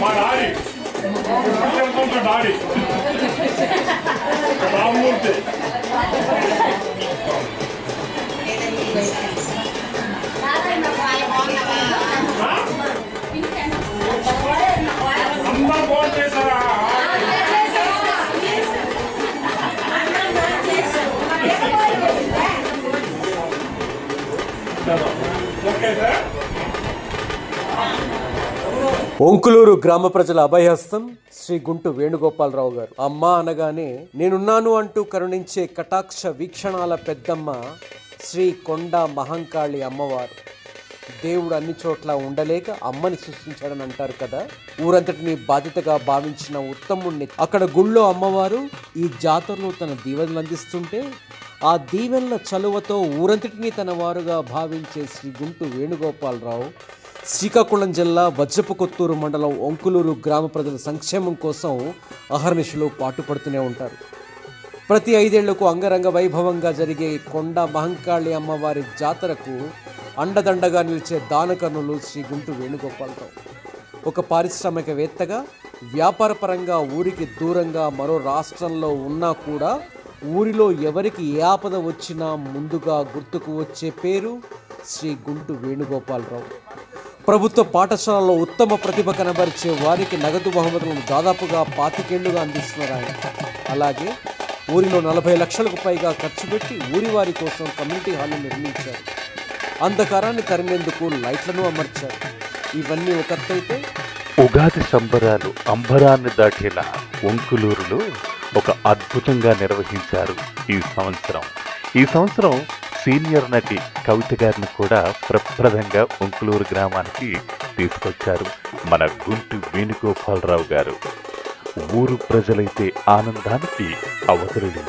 మా daddy. Daddy. ముకులూరు గ్రామ ప్రజల అభయహస్తం శ్రీ గుంటు వేణుగోపాలరావు గారు. అమ్మ అనగానే నేనున్నాను అంటూ కరుణించే కటాక్ష వీక్షణాల పెద్దమ్మ శ్రీ కొండ మహంకాళి అమ్మవారు. దేవుడు అన్ని చోట్ల ఉండలేక అమ్మని సృష్టించాడని అంటారు కదా? ఊరంతటిని బాధ్యతగా భావించిన ఉత్తముణ్ణి. అక్కడ గుళ్ళో అమ్మవారు ఈ జాతరలో తన దీవెనలు అందిస్తుంటే ఆ దీవెనల చలువతో ఊరంతటిని తన వారుగా భావించే శ్రీ గుంటు వేణుగోపాలరావు శ్రీకాకుళం జిల్లా వజ్రపుకొత్తూరు మండలం ఒంకులూరు గ్రామ ప్రజల సంక్షేమం కోసం అహర్నిశలు పాటుపడుతూనే ఉంటారు. ప్రతి ఐదేళ్ళకు అంగరంగ వైభవంగా జరిగే కొండ మహంకాళి అమ్మవారి జాతరకు అండదండగా నిలిచే దానకర్ణులు శ్రీ గుంటు వేణుగోపాలరావు ఒక పారిశ్రామికవేత్తగా వ్యాపారపరంగా ఊరికి దూరంగా మరో రాష్ట్రంలో ఉన్నా కూడా ఊరిలో ఎవరికి ఏ ఆపద వచ్చినా ముందుగా గుర్తుకు వచ్చే పేరు శ్రీ గుంటు వేణుగోపాలరావు. ప్రభుత్వ పాఠశాలలో ఉత్తమ ప్రతిభ కనబరిచే వారికి నగదు బహుమతులను దాదాపుగా పాతికేళ్ళుగా అందిస్తున్నారు ఆయన. అలాగే ఊరిలో నలభై లక్షలకు పైగా ఖర్చు పెట్టి ఊరి వారి కోసం కమ్యూనిటీ హాల్ను నిర్మించారు. అంధకారాన్ని తరిమేందుకు లైట్లను అమర్చారు. ఇవన్నీ ఒకటైతే ఉగాది సంబరాలు అంబరాన్ని దాటేలా ఒంకులూరులో ఒక అద్భుతంగా నిర్వహించారు ఈ సంవత్సరం. ఈ సంవత్సరం సీనియర్ నటి కవిత గారిని కూడా ప్రప్రదంగా ఒంకులూరు గ్రామానికి తీసుకొచ్చారు. మన గుంటు వేణుగోపాలరావు గారు. ఊరు ప్రజలైతే ఆనందానికి అవతరులు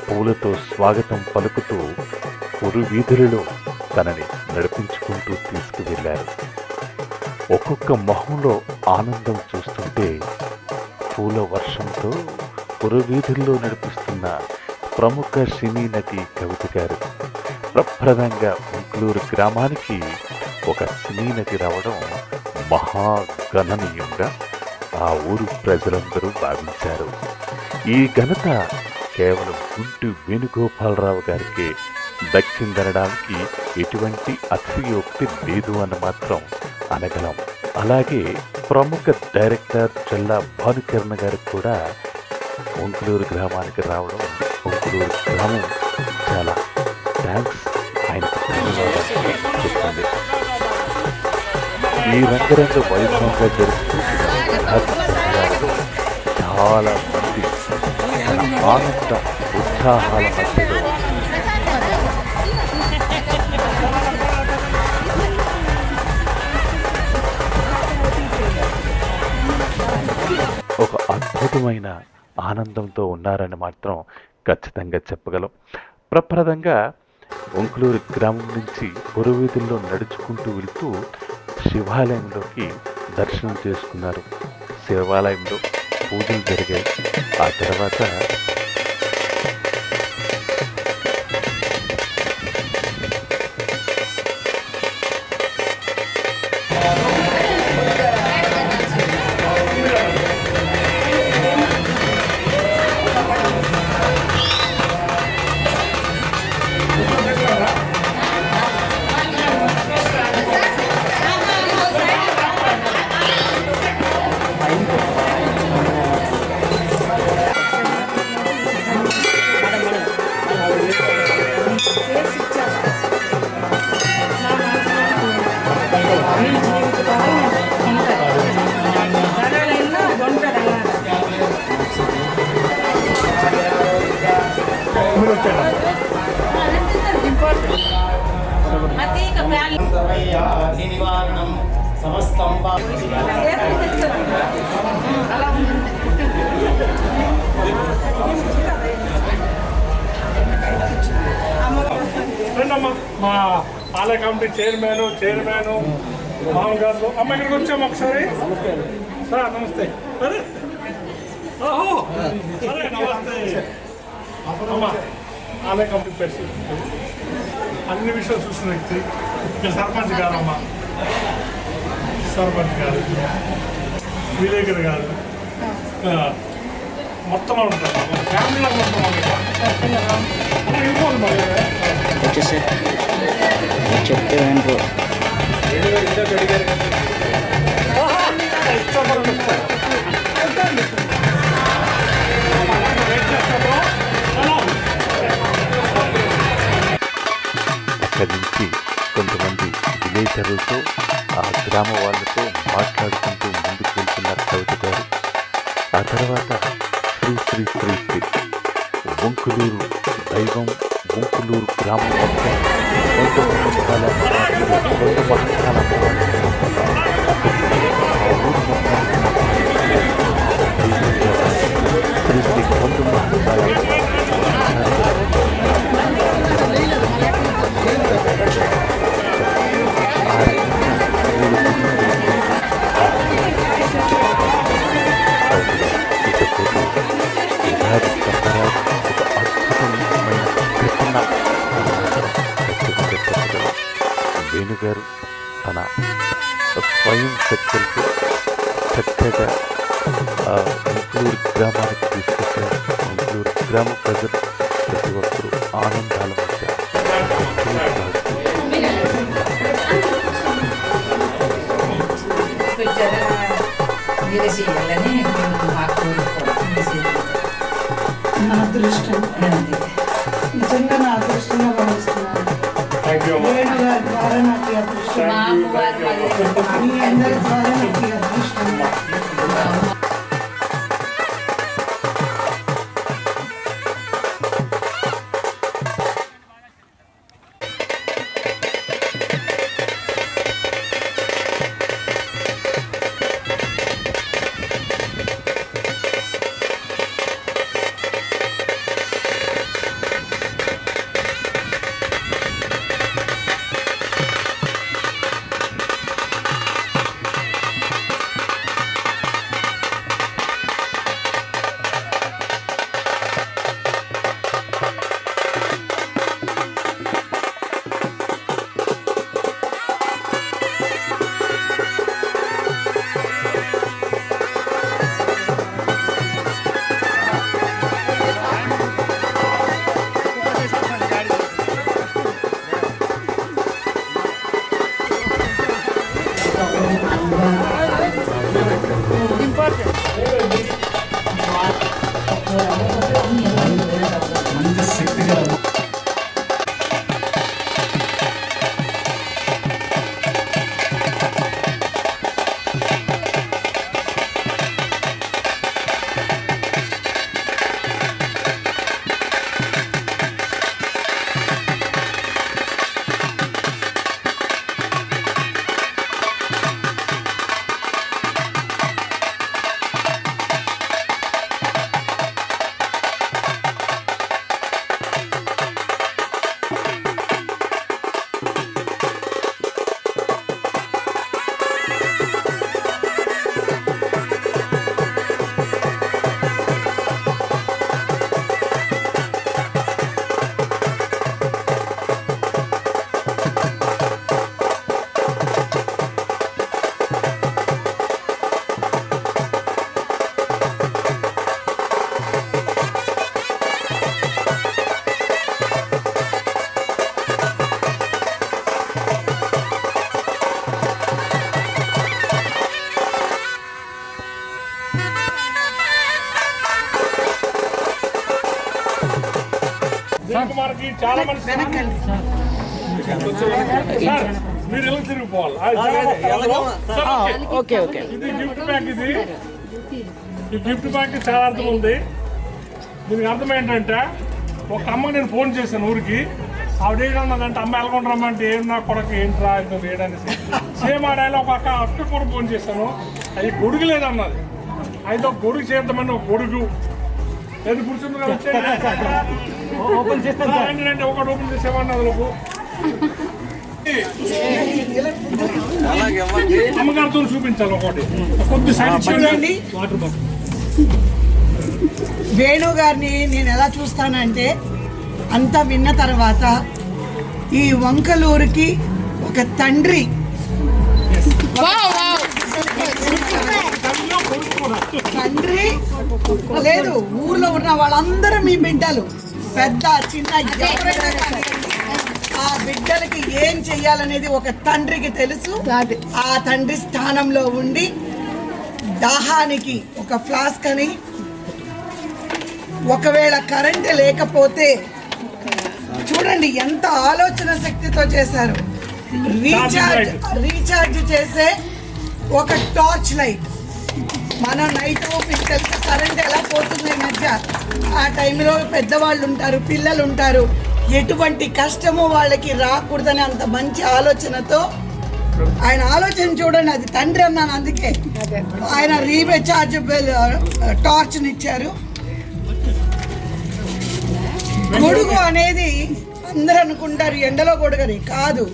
పూలతో స్వాగతం పలుకుతూ ఊరు వీధులలో తనని నడిపించుకుంటూ తీసుకువెళ్ళారు. ఒక్కొక్క మొహంలో ఆనందం చూస్తుంటే పూల వర్షంతో పురవీధుల్లో నడిపిస్తున్న ప్రముఖ సినీ నటి కవిత గారు ప్రప్రదంగా ఉంకులూరు గ్రామానికి ఒక సినీ నటి రావడం మహాగణనీయంగా ఆ ఊరు ప్రజలందరూ భావించారు. ఈ ఘనత కేవలం గుంటి వేణుగోపాలరావు గారికి దక్కిందనడానికి ఎటువంటి అతిశయోక్తి లేదు అని మాత్రం అనగలం. అలాగే ప్రముఖ డైరెక్టర్ చెల్లా భానుకిరణ్ గారికి కూడా ఒంకులూరు గ్రామానికి రావడం ఒంకులూరు గ్రామం చాలా డ్యాన్స్ ఆయనకు చెప్తుంది ఈ రంగరంగ వైభవంగా జరుగుతున్న చాలా మంది తన ఆనంద ఉత్సాహాల మధ్యలో. ఒక అద్భుతమైన ఆనందంతో ఉన్నారని మాత్రం ఖచ్చితంగా చెప్పగలం. ప్రప్రదంగా ఒంకులూరు గ్రామం నుంచి పురవీధుల్లో నడుచుకుంటూ వెళ్తూ శివాలయంలోకి దర్శనం చేసుకున్నారు. శివాలయంలో పూజలు జరిగాయి. ఆ తర్వాత నివారణం సమస్తం మా ఆలయ కమిటీ చైర్మన్ చైర్మన్ మామూలు గారు అమ్మ ఇక్కడికి వచ్చాము ఒకసారి. సార్ నమస్తే. అరే ఓహో సరే నమస్తే. అమ్మ ఆలయ కమిటీ ప్రెసిడెంట్ అన్ని విషయాలు చూసిన వ్యక్తి ఇక సర్పంచ్ గారు అమ్మ సర్పంచ్ గారు విలేకర్ గారు మొత్తం ఉంటారు. ఫ్యామిలీలో మొత్తం వచ్చేసి చెప్తే వినరు. అక్కడి విలేకరులతో ఆ గ్రామ వాళ్ళతో మాట్లాడుకుంటూ ముందుకు వెళ్తున్నారు కవిత గారు. ఆ తర్వాత శ్రీ శ్రీ శ్రీ శ్రీ వంకులూరు దైవం వంకులూరు గ్రామం మొత్తం కొంత కుటుంబాల కొంత మహత్కాల శ్రీ శ్రీ కొంత మహత్కాల వేణుగారు తన స్వయం శక్తులతో చక్కగా ఆ ఇంక్లూరు గ్రామానికి తీసుకొచ్చారు ఇంక్లూరు గ్రామ ప్రజలు ప్రతి ఒక్కరూ ఆనందాలు వచ్చారు చేయాలని నా అదృష్టం. నిజంగా నా అదృష్టంగా భావిస్తున్నాను. థ్యాంక్ యూ అమ్మ. వేణు గారి ద్వారా నాకు అదృష్టం. మీ అందరి ద్వారా చాలా మంది సార్ మీరు ఎలా తిరిగిపోవాలి? Sir, okay. ఓకే ఇది గిఫ్ట్ బ్యాగ్ ఇది. ఈ గిఫ్ట్ బ్యాగ్ చాలా అర్థం ఉంది. దీనికి అర్థం ఏంటంటే ఒక అమ్మకి నేను ఫోన్ చేశాను ఊరికి. ఆవిడ ఏమన్నదంటే అమ్మ ఎలాగొండ రమ్మంటే ఏం నా కొడక ఏంట్రా ఇంత వేయడానికి? సేమ్ ఆ డైలాగ్ ఒక అక్క అక్క కూడా ఫోన్ చేశాను. అది గొడుగు లేదన్నది. అయితే ఒక గొడుగు చేద్దామని ఒక గొడుగు కదా వచ్చేయండి. ఓపెన్ ఒకటి ఓపెన్ చేసేవాడిని అమ్మగారితో చూపించాలి ఒకటి. కొద్ది చూడండి. Water bottle. వేణు గారిని నేను ఎలా చూస్తానంటే అంతా విన్న తర్వాత ఈ వంకలూరుకి ఒక తండ్రి. తండ్రి లేదు ఊర్లో ఉన్న వాళ్ళందరూ మీ బిడ్డలు. పెద్ద చిన్న ఆ బిడ్డలకి ఏం చెయ్యాలనేది ఒక తండ్రికి తెలుసు. ఆ తండ్రి స్థానంలో ఉండి దాహానికి ఒక ఫ్లాస్క్ అని ఒకవేళ కరెంట్ లేకపోతే చూడండి ఎంత ఆలోచన శక్తితో చేశారు. రీఛార్జ్ రీఛార్జ్ చేసే ఒక టార్చ్ లైట్ మన నైట్ మీకు తెలుసు కరెంట్ ఎలా పోతుంది మధ్య ఆ టైంలో పెద్దవాళ్ళు ఉంటారు పిల్లలు ఉంటారు. ఎటువంటి కష్టము వాళ్ళకి రాకూడదని అంత మంచి ఆలోచనతో ఆయన ఆలోచన చూడండి అది తండ్రి అన్నాను అందుకే. ఆయన రీఛార్జబుల్ టార్చ్నిచ్చారు గొడుగు అనేది అందరూ అనుకుంటారు ఎండలో గొడుగని కాదు.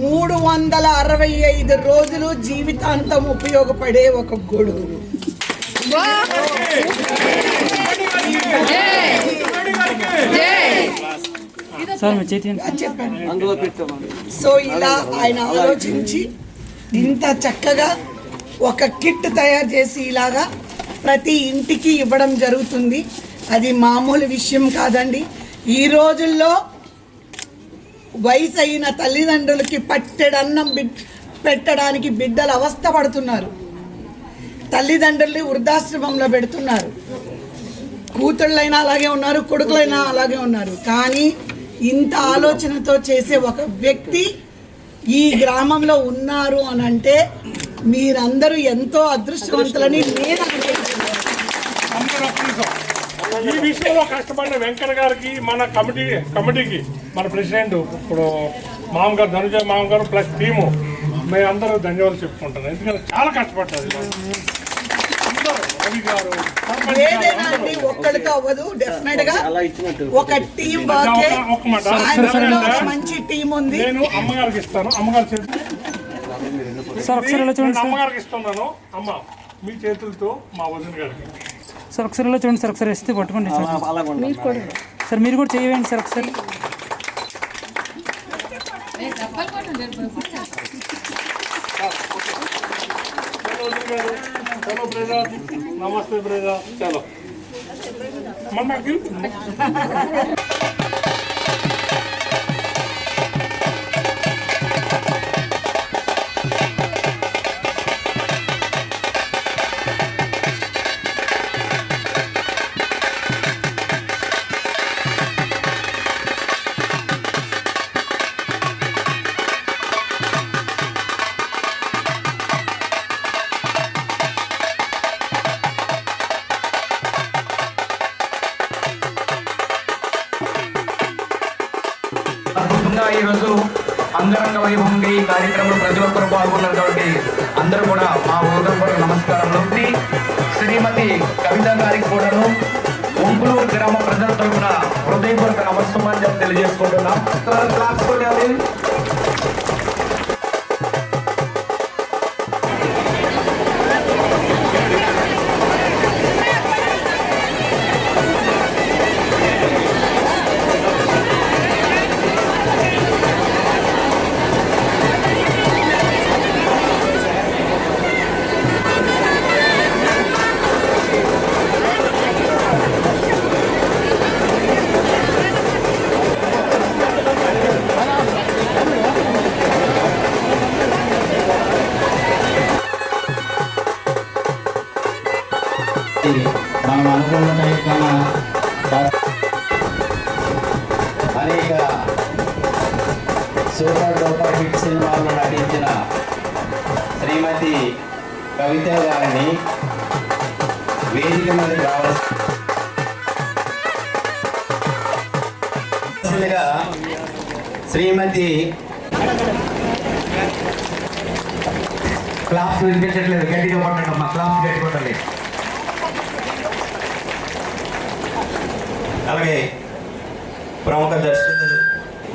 మూడు వందల అరవై ఐదు రోజులు జీవితాంతం ఉపయోగపడే ఒక గొడుగు సార్ మీ చేతి అది చెప్పాను సో ఇలా ఆయన ఆలోచించి ఇంత చక్కగా ఒక కిట్ తయారు చేసి ఇలాగా ప్రతి ఇంటికి ఇవ్వడం జరుగుతుంది. అది మామూలు విషయం కాదండి. ఈ రోజుల్లో వయసు అయిన తల్లిదండ్రులకి పట్టెడన్నం బిడ్ పెట్టడానికి బిడ్డలు అవస్థ పడుతున్నారు తల్లిదండ్రుల్ని వృద్ధాశ్రమంలో పెడుతున్నారు. కూతుళ్ళైనా అలాగే ఉన్నారు కొడుకులైనా అలాగే ఉన్నారు. కానీ ఇంత ఆలోచనతో చేసే ఒక వ్యక్తి ఈ గ్రామంలో ఉన్నారు అని అంటే మీరందరూ ఎంతో అదృష్టవంతులని నేను ఈ విషయంలో కష్టపడిన వెంకట గారికి మన కమిటీ కమిటీకి మన ప్రెసిడెంట్ ఇప్పుడు మామగారు ధనుజ మామగారు ప్లస్ టీము మేమందరూ ధన్యవాదాలు చెప్పుకుంటాను. ఎందుకంటే చాలా కష్టపడ్డారు అందరూ రవి గారు సర్పంచ్ గారు, ఏదైనా అందరూ. అండి ఒక్కడితో అవ్వదు డెఫినెట్గా ఒక టీం వర్క్ మంచి టీం ఉంది. నేను అమ్మగారికి ఇస్తాను. అమ్మగారి అమ్మగారికి ఇస్తున్నాను. అమ్మ మీ చేతులతో మా వదిన గారికి. సార్ ఒకసారి ఇలా చూడండి సార్ ఒకసారి ఇస్తే పట్టుకోండి సార్. సార్ మీరు కూడా చేయండి సార్ ఒకసారి. గారు. చలో బ్రదర్ నమస్తే బ్రదర్ చలో మన ఈరోజు అంగరంగ వైభవంగా ఈ కార్యక్రమంలో ప్రతి ఒక్కరు పాల్గొన్నారు కాబట్టి అందరూ కూడా మా ఉదయపూర్వక నమస్కారంలో శ్రీమతి కవిత గారికి కూడాను ఒంగులూరు గ్రామ ప్రజల తరఫున హృదయపూర్వక నమస్కారం తెలియజేసుకుంటున్నాం. మనం అనుకున్న టైం కన్నా అనేక సూపర్ డూపర్ హిట్ సినిమాల్లో నటించిన శ్రీమతి కవిత గారిని వేదిక మీద రావాల్సిందిగా శ్రీమతి క్లాస్ వినిపించట్లేదు గట్టిగా కొట్టండి అమ్మా క్లాస్ గట్టి కొట్టాలి. అలాగే ప్రముఖ దర్శకులు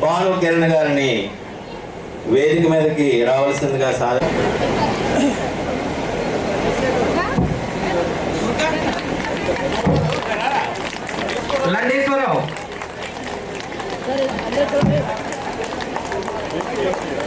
భాను కిరణ్ గారిని వేదిక మీదకి రావాల్సిందిగా సాధన you.